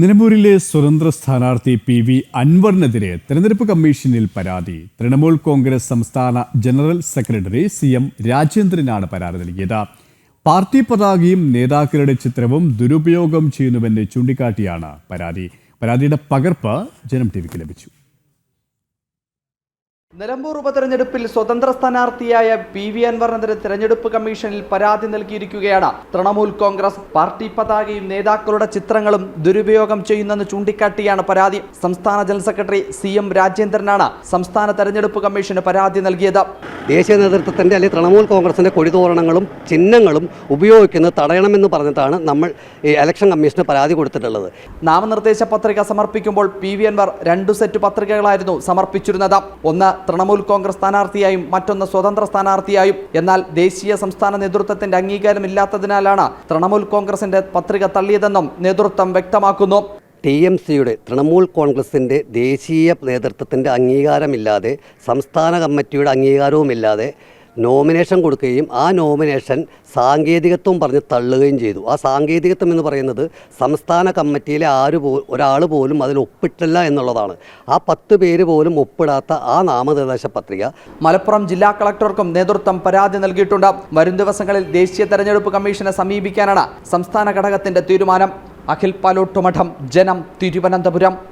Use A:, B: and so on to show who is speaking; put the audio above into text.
A: നിലമ്പൂരിലെ സ്വതന്ത്ര സ്ഥാനാർത്ഥി പി വി അൻവറിനെതിരെ തെരഞ്ഞെടുപ്പ് കമ്മീഷനിൽ പരാതി. തൃണമൂൽ കോൺഗ്രസ് സംസ്ഥാന ജനറൽ സെക്രട്ടറി സി എം രാജേന്ദ്രനാണ് പരാതി നൽകിയത്. പാർട്ടി പതാകയും നേതാക്കളുടെ ചിത്രവും ദുരുപയോഗം ചെയ്യുന്നുവെന്ന് ചൂണ്ടിക്കാട്ടിയാണ് പരാതി. പരാതിയുടെ പകർപ്പ് ജനം ടി ലഭിച്ചു.
B: നിലമ്പൂർ ഉപതെരഞ്ഞെടുപ്പിൽ സ്വതന്ത്ര സ്ഥാനാർത്ഥിയായ പി വി അൻവറിനെതിരെ തെരഞ്ഞെടുപ്പ് കമ്മീഷനിൽ പരാതി നൽകിയിരിക്കുകയാണ്. തൃണമൂൽ കോൺഗ്രസ് പാർട്ടി പതാകയും നേതാക്കളുടെ ചിത്രങ്ങളും ദുരുപയോഗം ചെയ്യുന്നെന്ന് ചൂണ്ടിക്കാട്ടിയാണ് പരാതി. സംസ്ഥാന ജനറൽ സെക്രട്ടറി സി എം രാജേന്ദ്രനാണ് സംസ്ഥാന തെരഞ്ഞെടുപ്പ് കമ്മീഷന് പരാതി നൽകിയത്.
C: ദേശീയ നേതൃത്വത്തിന്റെ അല്ലെങ്കിൽ തൃണമൂൽ കോൺഗ്രസിന്റെ കൊടിതോരണങ്ങളും ചിഹ്നങ്ങളും ഉപയോഗിക്കുന്നത് തടയണമെന്ന് പറഞ്ഞിട്ടാണ് നമ്മൾ ഈ ഇലക്ഷൻ കമ്മീഷന് പരാതി കൊടുത്തിട്ടുള്ളത്.
B: നാമനിർദ്ദേശ പത്രിക സമർപ്പിക്കുമ്പോൾ പി വി അൻവർ രണ്ടു സെറ്റ് പത്രികകളായിരുന്നു സമർപ്പിച്ചിരുന്നത്. ഒന്ന് തൃണമൂൽ കോൺഗ്രസ് സ്ഥാനാർത്ഥിയായും മറ്റൊന്ന് സ്വതന്ത്ര സ്ഥാനാർത്ഥിയായും. എന്നാൽ ദേശീയ സംസ്ഥാന നേതൃത്വത്തിന്റെ അംഗീകാരമില്ലാത്തതിനാലാണ് തൃണമൂൽ കോൺഗ്രസിന്റെ പത്രിക തള്ളിയതെന്നും നേതൃത്വം വ്യക്തമാക്കുന്നു.
C: ടി എം സിയുടെ തൃണമൂൽ കോൺഗ്രസിന്റെ ദേശീയ നേതൃത്വത്തിന്റെ അംഗീകാരമില്ലാതെ സംസ്ഥാന കമ്മിറ്റിയുടെ അംഗീകാരവുമില്ലാതെ നോമിനേഷൻ കൊടുക്കുകയും ആ നോമിനേഷൻ സാങ്കേതികത്വം പറഞ്ഞ് തള്ളുകയും ചെയ്തു. ആ സാങ്കേതികത്വം എന്ന് പറയുന്നത് സംസ്ഥാന കമ്മിറ്റിയിലെ ആര് പോ ഒരാൾ പോലും അതിൽ ഒപ്പിട്ടില്ല എന്നുള്ളതാണ്. ആ പത്ത് പേര് പോലും ഒപ്പിടാത്ത ആ നാമനിർദ്ദേശ പത്രിക
B: മലപ്പുറം ജില്ലാ കളക്ടർക്കും നേതൃത്വം പരാതി നൽകിയിട്ടുണ്ട്. വരും ദിവസങ്ങളിൽ ദേശീയ തെരഞ്ഞെടുപ്പ് കമ്മീഷനെ സമീപിക്കാനാണ് സംസ്ഥാന ഘടകത്തിന്റെ തീരുമാനം. അഖിൽ പാലോട്ടുമഠം ജനം തിരുവനന്തപുരം.